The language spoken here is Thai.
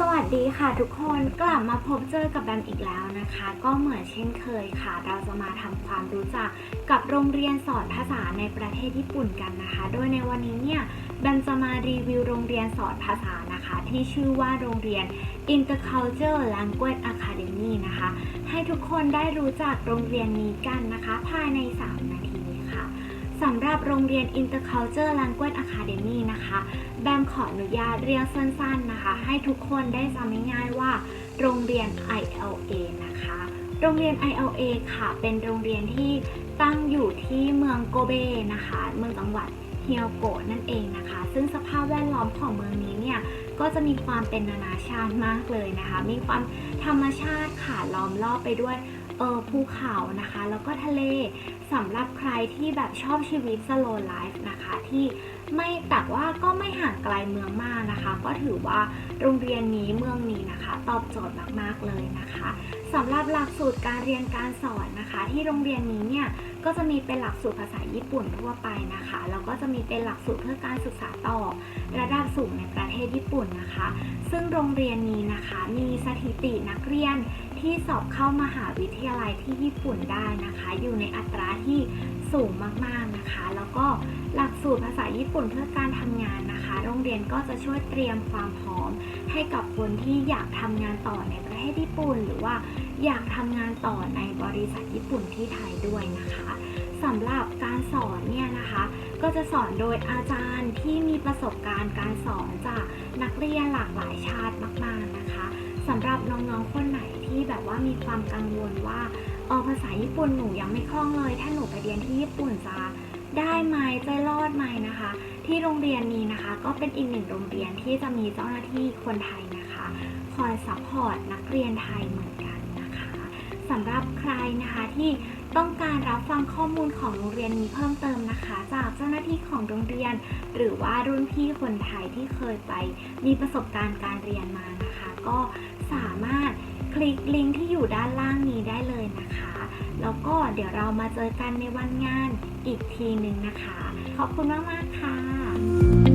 สวัสดีค่ะทุกคนกลับมาพบเจอกับแบมอีกแล้วนะคะ ก็เหมือนเช่นเคยค่ะ เราจะมาทำความรู้จักกับโรงเรียนสอนภาษาในประเทศญี่ปุ่นกันนะคะ โดยในวันนี้เนี่ยแบมจะมารีวิวโรงเรียนสอนภาษานะคะ ที่ชื่อว่าโรงเรียน Intercultural Language Academy นะคะ ให้ทุกคนได้รู้จักโรงเรียนนี้กันนะคะ ภายใน 3 นาที สำหรับโรงเรียน Intercultural Language Academy นะคะ แบมขออนุญาตเรียกสั้นๆนะคะ ให้ทุกคนได้จำง่ายๆว่า โรงเรียน ILA นะคะ โรงเรียน ILA ค่ะ เป็นโรงเรียนที่ตั้งอยู่ที่เมืองโกเบนะคะ เมืองจังหวัดเฮียวโกะนั่นเองนะคะ ซึ่งสภาพแวดล้อมของเมืองนี้เนี่ย ก็จะมีความเป็นนานาชาติมากเลยนะคะ มีความธรรมชาติค่ะล้อมรอบไปด้วยเออภูเขานะคะ แล้วก็ทะเลสำ หรับใครที่แบบชอบชีวิต slow life นะคะที่ไม่แต่ว่าก็ไม่ห่างไกลเมืองมากนะคะ ก็ถือว่าโรงเรียนนี้เมืองนี้นะคะ ตอบโจทย์มากๆเลยนะคะสำหรับหลักสูตรการเรียนการสอนนะคะ ที่โรงเรียนนี้เนี่ยก็จะมีเป็นหลักสูตรภาษาญี่ปุ่นทั่วไปนะคะแล้วก็จะมีเป็นหลักสูตรเพื่อการศึกษาต่อ ระดับสูงในประเทศญี่ปุ่นนะคะ ซึ่งโรงเรียนนี้นะคะ มีสถิตินักเรียน ที่สอบเข้ามหาวิทยาลัยที่ญี่ปุ่นได้นะคะ อยู่ในอัตราที่สูงมากๆนะคะ แล้วก็หลักสูตรภาษาญี่ปุ่นเพื่อการทำงานนะคะ โรงเรียนก็จะช่วยเตรียมความพร้อม ให้กับคนที่อยากทำงานต่อในประเทศญี่ปุ่น หรือว่าอยากทำงานต่อในบริษัทญี่ปุ่นที่ไทยด้วยนะคะสำหรับการสอนเนี่ยนะคะ ก็จะสอนโดยอาจารย์ที่มีประสบการณ์การสอนจากนักเรียนหลากหลายชาติมากๆนะคะสำหรับน้องๆคนไหน ที่แบบว่ามีความกังวลว่าเออภาษาญี่ปุ่นหนูยังไม่คล่องเลย ถ้าหนูไปเรียนที่ญี่ปุ่นจะได้ไหมจะรอดไหมนะคะ ที่โรงเรียนนี้นะคะ ก็เป็นอีกหนึ่งโรงเรียนที่จะมีเจ้าหน้าที่คนไทยนะคะ คอยซัพพอร์ตนักเรียนไทยเหมือนกันนะคะสำหรับใครนะคะที่ ต้องการรับฟังข้อมูลของโรงเรียนนี้เพิ่มเติมนะคะ จากเจ้าหน้าที่ของโรงเรียน หรือว่ารุ่นพี่คนไทยที่เคยไป มีประสบการณ์การเรียนมานะคะ ก็สามารถคลิกลิงก์ที่อยู่ด้านล่างนี้ได้เลยนะคะ แล้วก็เดี๋ยวเรามาเจอกันในวันงานอีกทีหนึ่งนะคะ ขอบคุณมาก ๆ ค่ะ